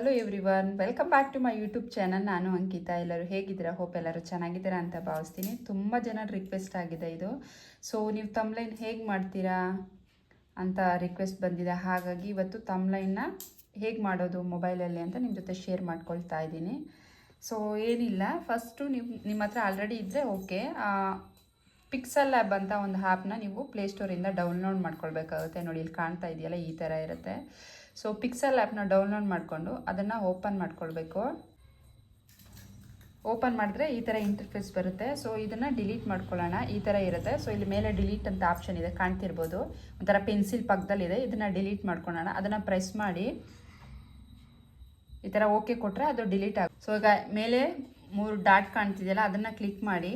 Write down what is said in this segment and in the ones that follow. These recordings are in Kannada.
Hello everyone welcome back to my YouTube channel ನಾನು ಅಂಕಿತಾ. ಎಲ್ಲರೂ ಹೇಗಿದ್ದೀರಾ? ಹೋಪ್ ಎಲ್ಲರೂ ಚೆನ್ನಾಗಿದ್ದೀರಾ ಅಂತ ಭಾವಿಸ್ತೀನಿ. ತುಂಬ ಜನ ರಿಕ್ವೆಸ್ಟ್ ಆಗಿದೆ ಇದು. ಸೊ ನೀವು ತಮ್ಲೈನ್ ಹೇಗೆ ಮಾಡ್ತೀರಾ ಅಂತ ರಿಕ್ವೆಸ್ಟ್ ಬಂದಿದೆ. ಹಾಗಾಗಿ ಇವತ್ತು ತಮ್ಲೈನ್ನ ಹೇಗೆ ಮಾಡೋದು ಮೊಬೈಲಲ್ಲಿ ಅಂತ ನಿಮ್ಮ ಜೊತೆ ಶೇರ್ ಮಾಡ್ಕೊಳ್ತಾ ಇದ್ದೀನಿ. ಸೊ ಏನಿಲ್ಲ. ಫಸ್ಟು ನೀವು, ನಿಮ್ಮ ಹತ್ರ ಆಲ್ರೆಡಿ ಇದ್ದರೆ ಓಕೆ ಪಿಕ್ಸಲ್ ಲ್ಯಾಬ್ ಅಂತ ಒಂದು ಆ್ಯಪ್ನ ನೀವು ಪ್ಲೇಸ್ಟೋರಿಂದ ಡೌನ್ಲೋಡ್ ಮಾಡ್ಕೊಳ್ಬೇಕಾಗುತ್ತೆ. ನೋಡಿ, ಇಲ್ಲಿ ಕಾಣ್ತಾ ಇದೆಯಲ್ಲ, ಈ ಥರ ಇರುತ್ತೆ. ಸೊ ಪಿಕ್ಸಲ್ ಆ್ಯಪ್ನ ಡೌನ್ಲೋಡ್ ಮಾಡಿಕೊಂಡು ಅದನ್ನು ಓಪನ್ ಮಾಡ್ಕೊಳ್ಬೇಕು. ಓಪನ್ ಮಾಡಿದ್ರೆ ಈ ಥರ ಇಂಟರ್ಫೇಸ್ ಬರುತ್ತೆ. ಸೊ ಇದನ್ನು ಡಿಲೀಟ್ ಮಾಡ್ಕೊಳ್ಳೋಣ. ಈ ಥರ ಇರುತ್ತೆ. ಸೊ ಇಲ್ಲಿ ಮೇಲೆ ಡಿಲೀಟ್ ಅಂತ ಆಪ್ಷನ್ ಇದೆ, ಕಾಣ್ತಿರ್ಬೋದು. ಒಂಥರ ಪೆನ್ಸಿಲ್ ಪಕ್ಕದಲ್ಲಿದೆ. ಇದನ್ನು ಡಿಲೀಟ್ ಮಾಡ್ಕೊಳ್ಳೋಣ. ಅದನ್ನು ಪ್ರೆಸ್ ಮಾಡಿ. ಈ ಥರ ಓಕೆ ಕೊಟ್ಟರೆ ಅದು ಡಿಲೀಟ್ ಆಗ ಸೊ ಈಗ ಮೇಲೆ ಮೂರು ಡಾಟ್ ಕಾಣ್ತಿದೆಯಲ್ಲ, ಅದನ್ನು ಕ್ಲಿಕ್ ಮಾಡಿ.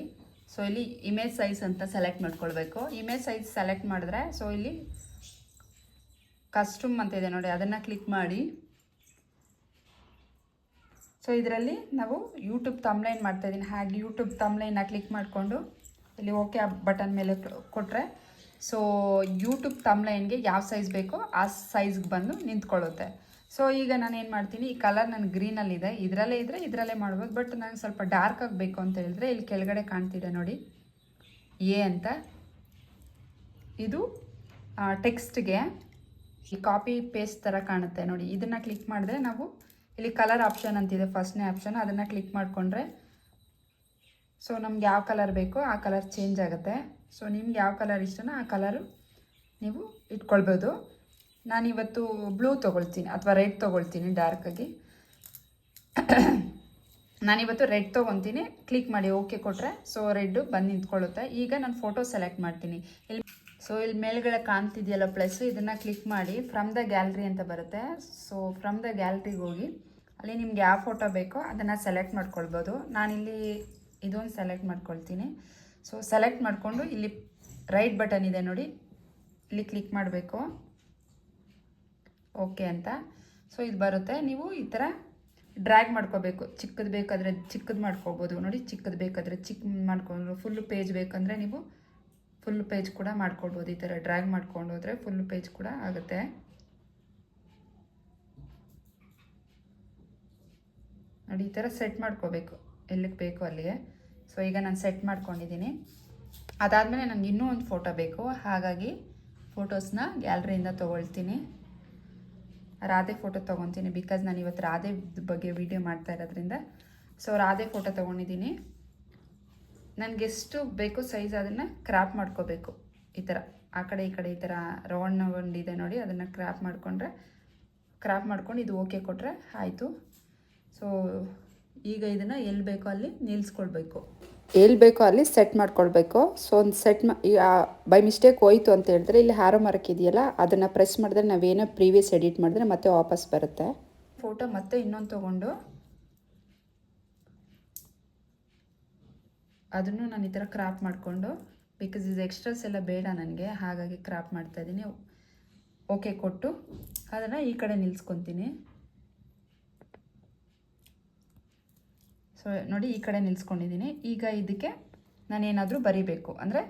ಸೊ ಇಲ್ಲಿ ಇಮೇಜ್ ಸೈಜ್ ಅಂತ ಸೆಲೆಕ್ಟ್ ಮಾಡ್ಕೊಳ್ಬೇಕು. ಇಮೇಜ್ ಸೈಜ್ ಸೆಲೆಕ್ಟ್ ಮಾಡಿದ್ರೆ ಸೊ ಇಲ್ಲಿ ಕಸ್ಟಮ್ ಅಂತ ಇದೆ ನೋಡಿ, ಅದನ್ನು ಕ್ಲಿಕ್ ಮಾಡಿ. ಸೊ ಇದರಲ್ಲಿ ನಾವು ಯೂಟ್ಯೂಬ್ ತಮ್ಲೈನ್ ಮಾಡ್ತಾ ಇದ್ದೀನಿ ಹಾಗೆ ಯೂಟ್ಯೂಬ್ ತಮ್ಲೈನ್ನ ಕ್ಲಿಕ್ ಮಾಡಿಕೊಂಡು ಇಲ್ಲಿ ಓಕೆ ಬಟನ್ ಮೇಲೆ ಕೊಟ್ಟರೆ ಸೊ ಯೂಟ್ಯೂಬ್ ತಮ್ಲೈನ್ಗೆ ಯಾವ ಸೈಜ್ ಬೇಕೋ ಆ ಸೈಜ್ಗೆ ಬಂದು ನಿಂತ್ಕೊಳ್ಳುತ್ತೆ. ಸೊ ಈಗ ನಾನು ಏನು ಮಾಡ್ತೀನಿ, ಈ ಕಲರ್ ನನ್ನ ಗ್ರೀನಲ್ಲಿದೆ ಇದರಲ್ಲೇ ಇದ್ದರೆ ಇದರಲ್ಲೇ ಮಾಡ್ಬೋದು ಬಟ್ ನನಗೆ ಸ್ವಲ್ಪ ಡಾರ್ಕ್ ಆಗಬೇಕು ಅಂತ ಹೇಳಿದ್ರೆ ಇಲ್ಲಿ ಕೆಳಗಡೆ ಕಾಣ್ತಿದೆ ನೋಡಿ. ಎ ಅಂತ. ಇದು ಟೆಕ್ಸ್ಟ್ಗೆ ಈ ಕಾಪಿ ಪೇಸ್ಟ್ ಥರ ಕಾಣುತ್ತೆ ನೋಡಿ. ಇದನ್ನು ಕ್ಲಿಕ್ ಮಾಡಿದ್ರೆ ನಾವು ಇಲ್ಲಿ ಕಲರ್ ಆಪ್ಷನ್ ಅಂತಿದೆ. ಫಸ್ಟ್ನೇ ಆಪ್ಷನ್ ಅದನ್ನು ಕ್ಲಿಕ್ ಮಾಡಿಕೊಂಡ್ರೆ ಸೊ ನಮ್ಗೆ ಯಾವ ಕಲರ್ ಬೇಕೋ ಆ ಕಲರ್ ಚೇಂಜ್ ಆಗುತ್ತೆ. ಸೊ ನಿಮ್ಗೆ ಯಾವ ಕಲರ್ ಇಷ್ಟನೋ ಆ ಕಲರು ನೀವು ಇಟ್ಕೊಳ್ಬೋದು. ನಾನಿವತ್ತು ಬ್ಲೂ ತೊಗೊಳ್ತೀನಿ ಅಥವಾ ರೆಡ್ ತೊಗೊಳ್ತೀನಿ ಡಾರ್ಕಾಗಿ ನಾನಿವತ್ತು ರೆಡ್ ತೊಗೊತೀನಿ. ಕ್ಲಿಕ್ ಮಾಡಿ ಓಕೆ ಕೊಟ್ಟರೆ ಸೊ ರೆಡ್ಡು ಬಂದು ನಿಂತ್ಕೊಳ್ಳುತ್ತೆ. ಈಗ ನಾನು ಫೋಟೋ ಸೆಲೆಕ್ಟ್ ಮಾಡ್ತೀನಿ. ಇಲ್ಲಿ ಸೊ ಇಲ್ಲಿ ಮೇಲ್ಗಡೆ ಕಾಣ್ತಿದೆಯಲ್ಲ ಪ್ಲಸ್ ಇದನ್ನು ಕ್ಲಿಕ್ ಮಾಡಿ ಫ್ರಮ್ ದ ಗ್ಯಾಲ್ರಿ ಅಂತ ಬರುತ್ತೆ. ಸೊ ಫ್ರಮ್ ದ ಗ್ಯಾಲ್ರಿಗೆ ಹೋಗಿ ಅಲ್ಲಿ ನಿಮ್ಗೆ ಯಾವ ಫೋಟೋ ಬೇಕೋ ಅದನ್ನು ಸೆಲೆಕ್ಟ್ ಮಾಡ್ಕೊಳ್ಬೋದು. ನಾನಿಲ್ಲಿ ಇದೊಂದು ಸೆಲೆಕ್ಟ್ ಮಾಡ್ಕೊಳ್ತೀನಿ. ಸೊ ಸೆಲೆಕ್ಟ್ ಮಾಡಿಕೊಂಡು ಇಲ್ಲಿ ರೈಟ್ ಬಟನ್ ಇದೆ ನೋಡಿ. ಇಲ್ಲಿ ಕ್ಲಿಕ್ ಮಾಡಬೇಕು. ಓಕೆ ಅಂತ. ಸೊ ಇದು ಬರುತ್ತೆ. ನೀವು ಈ ಥರ ಡ್ರ್ಯಾಗ್ ಮಾಡ್ಕೋಬೇಕು. ಚಿಕ್ಕದು ಬೇಕಾದರೆ ಚಿಕ್ಕದು ಮಾಡ್ಕೋಬೋದು ನೋಡಿ, ಚಿಕ್ಕದು ಬೇಕಾದರೆ ಚಿಕ್ಕ ಮಾಡ್ಕೊಂಡು ಫುಲ್ ಪೇಜ್ ಬೇಕಂದರೆ ನೀವು ಫುಲ್ ಪೇಜ್ ಕೂಡ ಮಾಡ್ಕೊಳ್ಬೋದು, ಈ ಥರ ಡ್ರ್ಯಾಗ್ ಮಾಡ್ಕೊಂಡು ಹೋದರೆ ಫುಲ್ ಪೇಜ್ ಕೂಡ ಆಗುತ್ತೆ. ನೋಡಿ, ಈ ಥರ ಸೆಟ್ ಮಾಡ್ಕೋಬೇಕು, ಎಲ್ಲಿಗೆ ಬೇಕು ಅಲ್ಲಿಗೆ. ಸೊ ಈಗ ನಾನು ಸೆಟ್ ಮಾಡ್ಕೊಂಡಿದ್ದೀನಿ ಅದಾದಮೇಲೆ ನನಗೆ ಇನ್ನೂ ಒಂದು ಫೋಟೋ ಬೇಕು, ಹಾಗಾಗಿ ಫೋಟೋಸ್ನ ಗ್ಯಾಲ್ರಿಯಿಂದ ತೊಗೊಳ್ತೀನಿ. ರಾಧೆ ಫೋಟೋ ತೊಗೊತೀನಿ ಬಿಕಾಸ್ ನಾನು ಇವತ್ತು ರಾಧೆ ಬಗ್ಗೆ ವಿಡಿಯೋ ಮಾಡ್ತಾ ಇರೋದ್ರಿಂದ. ಸೊ ರಾಧೆ ಫೋಟೋ ತೊಗೊಂಡಿದ್ದೀನಿ ನನಗೆ ಎಷ್ಟು ಬೇಕು ಸೈಜ್ ಅದನ್ನು ಕ್ರಾಪ್ ಮಾಡ್ಕೋಬೇಕು. ಈ ಥರ ಆ ಕಡೆ ಈ ಕಡೆ ಈ ಥರ ರೌಂಡ್ ರೌಂಡ್ ಇದೆ ನೋಡಿ ಅದನ್ನು ಕ್ರಾಪ್ ಮಾಡಿಕೊಂಡ್ರೆ ಕ್ರಾಪ್ ಮಾಡ್ಕೊಂಡು ಇದು ಓಕೆ ಕೊಟ್ಟರೆ ಆಯಿತು. ಸೊ ಈಗ ಇದನ್ನು ಎಲ್ಲಿ ಬೇಕೋ ಅಲ್ಲಿ ನಿಲ್ಲಿಸ್ಕೊಳ್ಬೇಕು ಎಲ್ಲಿ ಬೇಕೋ ಅಲ್ಲಿ ಸೆಟ್ ಮಾಡ್ಕೊಳ್ಬೇಕು. ಸೊ ಒಂದು ಸೆಟ್ ಮಾ ಬೈ ಮಿಸ್ಟೇಕ್ ಹೋಯ್ತು ಅಂತ ಹೇಳಿದ್ರೆ ಇಲ್ಲಿ ಹಾರೋ ಮರಕ್ಕಿದೆಯಲ್ಲ ಅದನ್ನು ಪ್ರೆಸ್ ಮಾಡಿದ್ರೆ ನಾವೇನೋ ಪ್ರೀವಿಯಸ್ ಎಡಿಟ್ ಮಾಡಿದ್ರೆ ಮತ್ತೆ ವಾಪಸ್ ಬರುತ್ತೆ. ಫೋಟೋ ಮತ್ತೆ ಇನ್ನೊಂದು ತೊಗೊಂಡು ಅದನ್ನು ನಾನು ಈ ಥರ ಕ್ರಾಪ್ ಮಾಡಿಕೊಂಡು ಬಿಕಾಸ್ ಇದು ಎಕ್ಸ್ಟ್ರಾಸ್ ಎಲ್ಲ ಬೇಡ ನನಗೆ, ಹಾಗಾಗಿ ಕ್ರಾಪ್ ಮಾಡ್ತಾ ಇದ್ದೀನಿ. ಓಕೆ ಕೊಟ್ಟು, ಅದನ್ನು ಈ ಕಡೆ ನಿಲ್ಸ್ಕೊತೀನಿ. ಸೊ ನೋಡಿ, ಈ ಕಡೆ ನಿಲ್ಸ್ಕೊಂಡಿದ್ದೀನಿ. ಈಗ ಇದಕ್ಕೆ ನಾನೇನಾದರೂ ಬರಿಬೇಕು. ಅಂದರೆ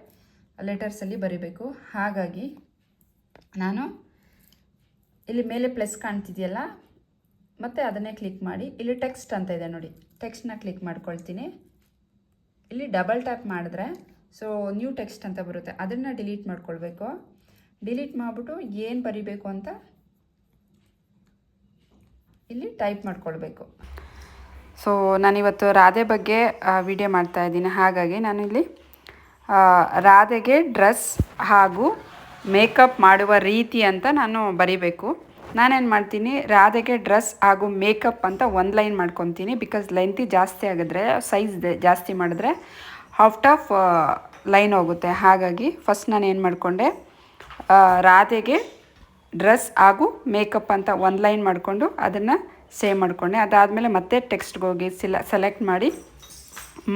ಲೆಟರ್ಸಲ್ಲಿ ಬರಿಬೇಕು. ಹಾಗಾಗಿ, ನಾನು ಇಲ್ಲಿ ಮೇಲೆ ಪ್ಲಸ್ ಕಾಣ್ತಿದೆಯಲ್ಲ, ಮತ್ತು ಅದನ್ನೇ ಕ್ಲಿಕ್ ಮಾಡಿ. ಇಲ್ಲಿ ಟೆಕ್ಸ್ಟ್ ಅಂತ ಇದೆ ನೋಡಿ. ಟೆಕ್ಸ್ಟ್ನ ಕ್ಲಿಕ್ ಮಾಡ್ಕೊಳ್ತೀನಿ. ಇಲ್ಲಿ ಡಬಲ್ ಟ್ಯಾಪ್ ಮಾಡಿದ್ರೆ ಸೊ ನ್ಯೂ ಟೆಕ್ಸ್ಟ್ ಅಂತ ಬರುತ್ತೆ. ಅದನ್ನು ಡಿಲೀಟ್ ಮಾಡ್ಕೊಳ್ಬೇಕು. ಡಿಲೀಟ್ ಮಾಡಿಬಿಟ್ಟು ಏನು ಬರಿಬೇಕು ಅಂತ ಇಲ್ಲಿ ಟೈಪ್ ಮಾಡ್ಕೊಳ್ಬೇಕು. ಸೊ ನಾನಿವತ್ತು ರಾಧೆ ಬಗ್ಗೆ ವಿಡಿಯೋ ಮಾಡ್ತಾ ಇದ್ದೀನಿ. ಹಾಗಾಗಿ ನಾನಿಲ್ಲಿ ಇಲ್ಲಿ ರಾಧೆಗೆ ಡ್ರೆಸ್ ಹಾಗೂ ಮೇಕಪ್ ಮಾಡುವ ರೀತಿ ಅಂತ ನಾನು ಬರಿಬೇಕು. ನಾನೇನು ಮಾಡ್ತೀನಿ, ರಾಧೆಗೆ ಡ್ರೆಸ್ ಹಾಗೂ ಮೇಕಪ್ ಅಂತ ಒಂದು ಲೈನ್ ಮಾಡ್ಕೊತೀನಿ ಬಿಕಾಸ್ ಲೆಂತಿ ಜಾಸ್ತಿ ಆಗಿದ್ರೆ ಸೈಜ್ ಜಾಸ್ತಿ ಮಾಡಿದ್ರೆ ಔಟ್ ಆಫ್ ಲೈನ್ ಹೋಗುತ್ತೆ. ಹಾಗಾಗಿ ಫಸ್ಟ್ ನಾನು ಏನು ಮಾಡಿಕೊಂಡೆ ರಾಧೆಗೆ ಡ್ರೆಸ್ ಹಾಗೂ ಮೇಕಪ್ ಅಂತ ಒಂದು ಲೈನ್ ಮಾಡಿಕೊಂಡು ಅದನ್ನು ಸೇವ್ ಮಾಡಿಕೊಂಡೆ. ಅದಾದಮೇಲೆ ಮತ್ತೆ ಟೆಕ್ಸ್ಟ್ಗೆ ಹೋಗಿ ಸಿಲ ಸೆಲೆಕ್ಟ್ ಮಾಡಿ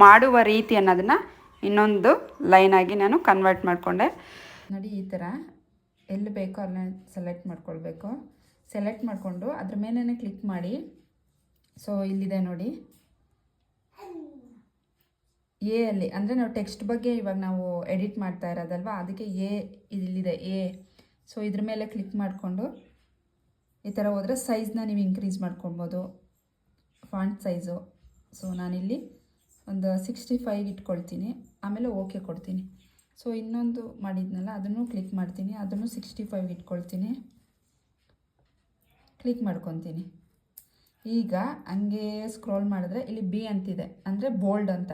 ಮಾಡುವ ರೀತಿ ಅನ್ನೋದನ್ನು ಇನ್ನೊಂದು ಲೈನಾಗಿ ನಾನು ಕನ್ವರ್ಟ್ ಮಾಡಿಕೊಂಡೆ. ನೋಡಿ ಈ ಥರ ಎಲ್ಲಿ ಬೇಕೋ ಅಲ್ಲ ಸೆಲೆಕ್ಟ್ ಮಾಡ್ಕೊಳ್ಬೇಕು. ಸೆಲೆಕ್ಟ್ ಮಾಡಿಕೊಂಡು ಅದ್ರ ಮೇಲೇ ಕ್ಲಿಕ್ ಮಾಡಿ. ಸೊ ಇಲ್ಲಿದೆ ನೋಡಿ. ಎ ಅಲ್ಲಿ, ಅಂದರೆ ನಾವು ಟೆಕ್ಸ್ಟ್ ಬಗ್ಗೆ ಇವಾಗ ನಾವು ಎಡಿಟ್ ಮಾಡ್ತಾ ಇರೋದಲ್ವಾ? ಅದಕ್ಕೆ ಎ ಇಲ್ಲಿದೆ, ಎ. ಸೊ ಇದ್ರ ಮೇಲೆ ಕ್ಲಿಕ್ ಮಾಡಿಕೊಂಡು ಈ ಥರ ಹೋದರೆ ಸೈಜ್ನ ನೀವು ಇನ್ಕ್ರೀಸ್ ಮಾಡ್ಕೊಬೋದು ಫಾಂಟ್ ಸೈಜು ಸೊ ನಾನಿಲ್ಲಿ ಒಂದು ಸಿಕ್ಸ್ಟಿ ಫೈವ್ ಇಟ್ಕೊಳ್ತೀನಿ. ಆಮೇಲೆ ಓಕೆ ಕೊಡ್ತೀನಿ. ಸೊ ಇನ್ನೊಂದು ಮಾಡಿದ್ನಲ್ಲ, ಅದನ್ನು ಕ್ಲಿಕ್ ಮಾಡ್ತೀನಿ. ಅದನ್ನು ಸಿಕ್ಸ್ಟಿ ಫೈವ್ ಇಟ್ಕೊಳ್ತೀನಿ. ಕ್ಲಿಕ್ ಮಾಡ್ಕೊತೀನಿ. ಈಗ ಹಂಗೆ ಸ್ಕ್ರೋಲ್ ಮಾಡಿದ್ರೆ ಇಲ್ಲಿ ಬಿ ಅಂತಿದೆ. ಅಂದರೆ ಬೋಲ್ಡ್ ಅಂತ.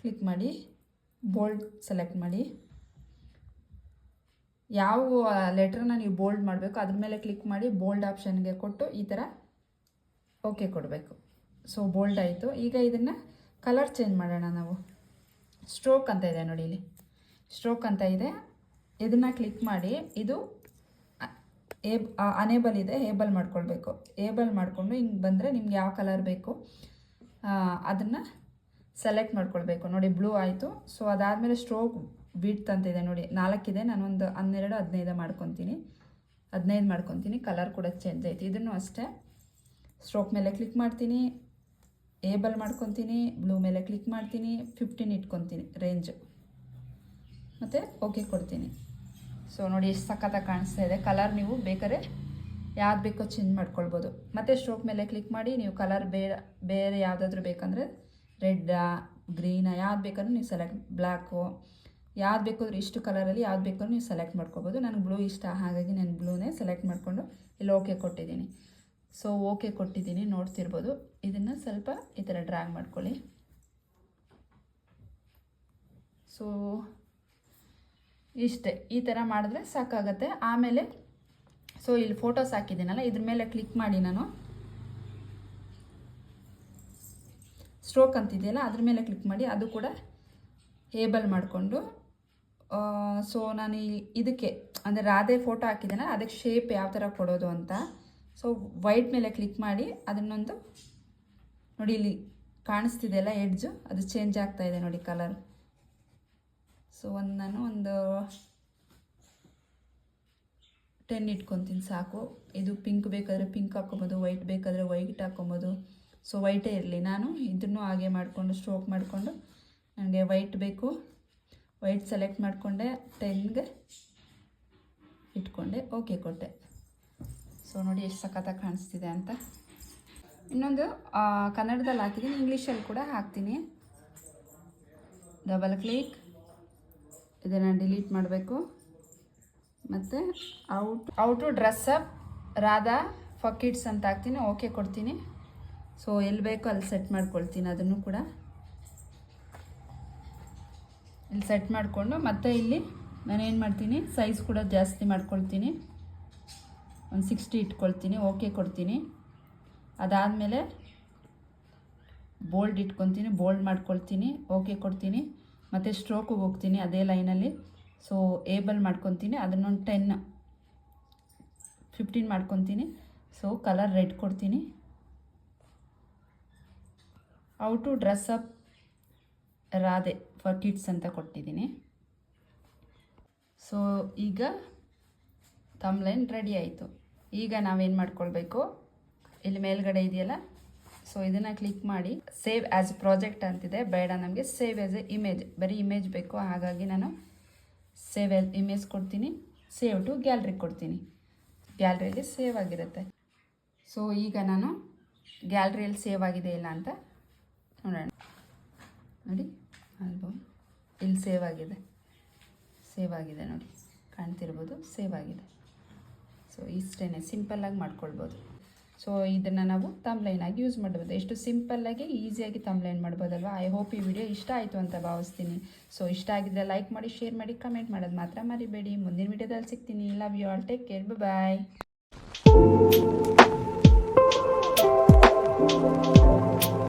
ಕ್ಲಿಕ್ ಮಾಡಿ ಬೋಲ್ಡ್ ಸೆಲೆಕ್ಟ್ ಮಾಡಿ. ಯಾವ ಲೆಟ್ರನ್ನ ನೀವು ಬೋಲ್ಡ್ ಮಾಡಬೇಕು, ಅದ್ರ ಮೇಲೆ ಕ್ಲಿಕ್ ಮಾಡಿ ಬೋಲ್ಡ್ ಆಪ್ಷನ್ಗೆ ಕೊಟ್ಟು ಈ ಥರ ಓಕೆ ಕೊಡಬೇಕು. ಸೊ ಬೋಲ್ಡ್ ಆಯಿತು. ಈಗ ಇದನ್ನು ಕಲರ್ ಚೇಂಜ್ ಮಾಡೋಣ ನಾವು. ಸ್ಟ್ರೋಕ್ ಅಂತ ಇದೆ ನೋಡಿ ಇಲ್ಲಿ. ಸ್ಟ್ರೋಕ್ ಅಂತ ಇದೆ. ಇದನ್ನು ಕ್ಲಿಕ್ ಮಾಡಿ, ಇದು ಏಬ್ ಅನೇಬಲ್ ಇದೆ ಏಬಲ್ ಮಾಡ್ಕೊಳ್ಬೇಕು. ಏಬಲ್ ಮಾಡಿಕೊಂಡು ಹಿಂಗೆ ಬಂದರೆ ನಿಮ್ಗೆ ಯಾವ ಕಲರ್ ಬೇಕು ಅದನ್ನು ಸೆಲೆಕ್ಟ್ ಮಾಡ್ಕೊಳ್ಬೇಕು. ನೋಡಿ ಬ್ಲೂ ಆಯಿತು. ಸೊ ಅದಾದಮೇಲೆ ಸ್ಟ್ರೋಕ್ ಬಿಡ್ತ್ ಅಂತ ಇದೆ ನೋಡಿ. ನಾಲ್ಕಿದೆ ಒಂದು ಹನ್ನೆರಡು, ಹದಿನೈದು ಮಾಡ್ಕೊತೀನಿ. ಹದಿನೈದು ಮಾಡ್ಕೊತೀನಿ. ಕಲರ್ ಕೂಡ ಚೇಂಜ್ ಆಯಿತು. ಇದನ್ನು ಅಷ್ಟೇ ಸ್ಟ್ರೋಕ್ ಮೇಲೆ ಕ್ಲಿಕ್ ಮಾಡ್ತೀನಿ. ಏಬಲ್ ಮಾಡ್ಕೊತೀನಿ. ಬ್ಲೂ ಮೇಲೆ ಕ್ಲಿಕ್ ಮಾಡ್ತೀನಿ. ಫಿಫ್ಟೀನ್ ಇಟ್ಕೊತೀನಿ. ರೇಂಜ್ ಮತ್ತು ಓಕೆ ಕೊಡ್ತೀನಿ. ಸೊ ನೋಡಿ ಎಷ್ಟು ಸಖತ್ತಾಗಿ ಕಾಣಿಸ್ತಾ ಇದೆ. ಕಲರ್ ನೀವು ಬೇಕಾದ್ರೆ ಯಾವ್ದು ಬೇಕೋ ಚೇಂಜ್ ಮಾಡ್ಕೊಳ್ಬೋದು. ಮತ್ತು ಸ್ಟ್ರೋಕ್ ಮೇಲೆ ಕ್ಲಿಕ್ ಮಾಡಿ, ನೀವು ಕಲರ್ ಬೇರೆ ಬೇರೆ ಯಾವುದಾದ್ರೂ ಬೇಕಂದರೆ ರೆಡ್ಡಾ ಗ್ರೀನಾ ಯಾವ್ದು ಬೇಕಾದ್ರೂ ನೀವು ಸೆಲೆಕ್ಟ್ ಬ್ಲ್ಯಾಕು ಯಾವ್ದು ಬೇಕಾದ್ರೂ ಇಷ್ಟು ಕಲರಲ್ಲಿ ಯಾವ್ದು ಬೇಕಾದ್ರೂ ನೀವು ಸೆಲೆಕ್ಟ್ ಮಾಡ್ಕೋಬೋದು ನನಗೆ ಬ್ಲೂ ಇಷ್ಟ, ಹಾಗಾಗಿ ನಾನು ಬ್ಲೂನೇ ಸೆಲೆಕ್ಟ್ ಮಾಡಿಕೊಂಡು ಇಲ್ಲಿ ಓಕೆ ಕೊಟ್ಟಿದ್ದೀನಿ. ಸೊ ಓಕೆ ಕೊಟ್ಟಿದ್ದೀನಿ, ನೋಡ್ತಿರ್ಬೋದು. ಇದನ್ನು ಸ್ವಲ್ಪ ಈ ಥರ ಡ್ರ್ಯಾಗ್ ಮಾಡ್ಕೊಳ್ಳಿ. ಸೊ ಇಷ್ಟೇ, ಈ ಥರ ಮಾಡಿದ್ರೆ ಸಾಕಾಗತ್ತೆ. ಆಮೇಲೆ ಸೊ ಇಲ್ಲಿ ಫೋಟೋಸ್ ಹಾಕಿದ್ದೀನಲ್ಲ, ಇದ್ರ ಮೇಲೆ ಕ್ಲಿಕ್ ಮಾಡಿ ನಾನು. ಸ್ಟ್ರೋಕ್ ಅಂತಿದೆಯಲ್ಲ, ಅದ್ರ ಮೇಲೆ ಕ್ಲಿಕ್ ಮಾಡಿ, ಅದು ಕೂಡ ಏಬಲ್ ಮಾಡಿಕೊಂಡು. ಸೊ ನಾನು ಇದಕ್ಕೆ, ಅಂದರೆ ರಾಧೆ ಫೋಟೋ ಹಾಕಿದ್ದೇನೆ ಅದಕ್ಕೆ ಶೇಪ್ ಯಾವ ಥರ ಕೊಡೋದು ಅಂತ. ಸೊ ವೈಟ್ ಮೇಲೆ ಕ್ಲಿಕ್ ಮಾಡಿ, ಅದನ್ನೊಂದು, ನೋಡಿ ಇಲ್ಲಿ ಕಾಣಿಸ್ತಿದೆಯಲ್ಲ ಎಡ್ಜು ಅದು ಚೇಂಜ್ ಆಗ್ತಾ ಇದೆ ನೋಡಿ ಕಲರ್ ಸೊ ಒಂದು ನಾನು ಒಂದು ಟೆನ್ ಇಟ್ಕೊತೀನಿ ಸಾಕು. ಇದು ಪಿಂಕ್ ಬೇಕಾದರೆ ಪಿಂಕ್ ಹಾಕೊಬೋದು ವೈಟ್ ಬೇಕಾದರೆ ವೈಟ್ ಹಾಕೊಬೋದು. ಸೊ ವೈಟೇ ಇರಲಿ. ನಾನು ಇದನ್ನು ಹಾಗೆ ಮಾಡಿಕೊಂಡು ಸ್ಟ್ರೋಕ್ ಮಾಡಿಕೊಂಡು ನನಗೆ ವೈಟ್ ಬೇಕು. ವೈಟ್ ಸೆಲೆಕ್ಟ್ ಮಾಡಿಕೊಂಡೆ ಟೆನ್ಗೆ ಇಟ್ಕೊಂಡೆ ಓಕೆ ಕೊಟ್ಟೆ. ಸೊ ನೋಡಿ ಎಷ್ಟು ಸಖತ್ತಾಗಿ ಕಾಣಿಸ್ತಿದೆ ಅಂತ. ಇನ್ನೊಂದು ಕನ್ನಡದಲ್ಲಿ ಹಾಕಿದ್ದೀನಿ ಇಂಗ್ಲೀಷಲ್ಲಿ ಕೂಡ ಹಾಕ್ತೀನಿ. ಡಬಲ್ ಕ್ಲಿಕ್ ಇದನ್ನು ಡಿಲೀಟ್ ಮಾಡಬೇಕು. ಮತ್ತು out how to dress up Radha for kids ಅಂತ ಹಾಕ್ತೀನಿ. ಓಕೆ ಕೊಡ್ತೀನಿ. ಸೊ ಎಲ್ಲಿ ಬೇಕೋ ಅಲ್ಲಿ ಸೆಟ್ ಮಾಡ್ಕೊಳ್ತೀನಿ ಅದನ್ನು ಕೂಡ. ಇಲ್ಲಿ ಸೆಟ್ ಮಾಡಿಕೊಂಡು, ಮತ್ತೆ ಇಲ್ಲಿ ನಾನು ಏನು ಮಾಡ್ತೀನಿ? ಸೈಜ್ ಕೂಡ ಜಾಸ್ತಿ ಮಾಡ್ಕೊಳ್ತೀನಿ. ಒಂದು ಸಿಕ್ಸ್ಟಿ ಇಟ್ಕೊಳ್ತೀನಿ. ಓಕೆ ಕೊಡ್ತೀನಿ. ಅದಾದಮೇಲೆ ಬೋಲ್ಡ್ ಇಟ್ಕೊತೀನಿ ಬೋಲ್ಡ್ ಮಾಡ್ಕೊಳ್ತೀನಿ. ಓಕೆ ಕೊಡ್ತೀನಿ. ಮತ್ತು ಸ್ಟ್ರೋಕಿಗೆ ಹೋಗ್ತೀನಿ ಅದೇ ಲೈನಲ್ಲಿ ಸೊ ಏಬಲ್ ಮಾಡ್ಕೊತೀನಿ. ಅದನ್ನೊಂದು ಟೆನ್ ಫಿಫ್ಟೀನ್ ಮಾಡ್ಕೊತೀನಿ. ಸೊ ಕಲರ್ ರೆಡ್ ಕೊಡ್ತೀನಿ. How to dress up Radhe for kids ಅಂತ ಕೊಟ್ಟಿದ್ದೀನಿ. ಸೊ ಈಗ ತಮ್ಲೈನ್ ರೆಡಿ ಆಯಿತು. ಈಗ ನಾವೇನು ಮಾಡ್ಕೊಳ್ಬೇಕು? ಇಲ್ಲಿ ಮೇಲ್ಗಡೆ ಇದೆಯಲ್ಲ? ಸೊ ಇದನ್ನು ಕ್ಲಿಕ್ ಮಾಡಿ ಸೇವ್ ಆ್ಯಸ್ ಪ್ರಾಜೆಕ್ಟ್ ಅಂತಿದೆ. ಬೇಡ ನಮಗೆ ಸೇವ್ ಆಸ್ ಎ ಇಮೇಜ್ ಬರೀ ಇಮೇಜ್ ಬೇಕು. ಹಾಗಾಗಿ ನಾನು ಸೇವ್ ಎಲ್ ಇಮೇಜ್ ಕೊಡ್ತೀನಿ. ಸೇವ್ ಟು ಗ್ಯಾಲ್ರಿ ಕೊಡ್ತೀನಿ. ಗ್ಯಾಲ್ರಿಯಲ್ಲಿ ಸೇವ್ ಆಗಿರುತ್ತೆ. ಸೊ ಈಗ ನಾನು ಗ್ಯಾಲ್ರಿಯಲ್ಲಿ ಸೇವ್ ಆಗಿದೆ ಇಲ್ಲ ಅಂತ ನೋಡೋಣ. ನೋಡಿ ಆಲ್ಬಮ್ ಇಲ್ಲಿ ಸೇವ್ ಆಗಿದೆ. ಸೇವ್ ಆಗಿದೆ ನೋಡಿ. ಕಾಣ್ತಿರ್ಬೋದು ಸೇವ್ ಆಗಿದೆ. ಸೊ ಇಷ್ಟೇ ಸಿಂಪಲ್ಲಾಗಿ ಮಾಡ್ಕೊಳ್ಬೋದು. ಸೊ ಇದನ್ನು ನಾವು ತಮ್ಲೈನಾಗಿ ಯೂಸ್ ಮಾಡ್ಬೋದು. ಎಷ್ಟು ಸಿಂಪಲ್ಲಾಗಿ ಈಸಿಯಾಗಿ ತಮ್ಲೈನ್ ಮಾಡ್ಬೋದಲ್ವಾ? ಐ ಹೋಪ್ ಈ ವಿಡಿಯೋ ಇಷ್ಟ ಆಯಿತು ಅಂತ ಭಾವಿಸ್ತೀನಿ. ಸೊ ಇಷ್ಟ ಆಗಿದ್ರೆ ಲೈಕ್ ಮಾಡಿ ಶೇರ್ ಮಾಡಿ ಕಮೆಂಟ್ ಮಾಡೋದು ಮಾತ್ರ ಮರಿಬೇಡಿ. ಮುಂದಿನ ವಿಡಿಯೋದಲ್ಲಿ ಸಿಗ್ತೀನಿ. Love you all take care bye